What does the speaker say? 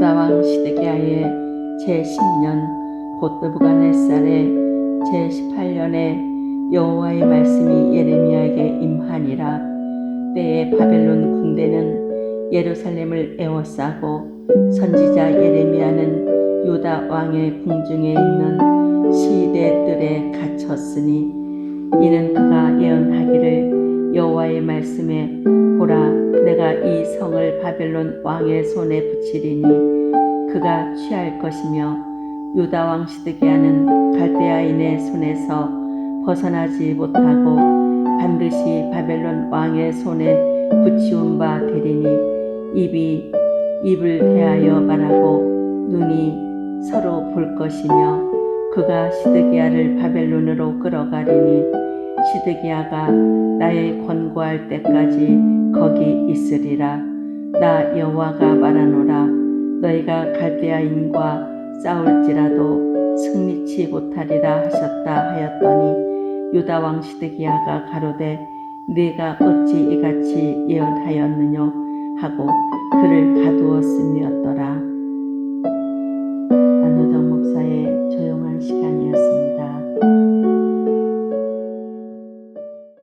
유다왕 시드기야의 제10년 곧 느부갓네살의 제18년에 여호와의 말씀이 예레미야에게 임하니라. 때에 바벨론 군대는 예루살렘을 에워싸고 선지자 예레미야는 유다 왕의 궁중에 있는 시대 뜰에 갇혔으니 이는 그가 예언하기를 여호와의 말씀에 보라 내가 이 성을 바벨론 왕의 손에 붙이리니 그가 취할 것이며 유다 왕 시드기야는 갈대아인의 손에서 벗어나지 못하고 반드시 바벨론 왕의 손에 붙이운 바 되리니 입이 입을 대하여 말하고 눈이 서로 볼 것이며 그가 시드기야를 바벨론으로 끌어가리니 시드기야가 나의 권고할 때까지 거기 있으리라. 나 여호와가 말하노라. 너희가 갈대아인과 싸울지라도 승리치 못하리라 하셨다 하였더니 유다 왕 시드기야가 가로되 네가 어찌 이같이 예언하였느냐 하고 그를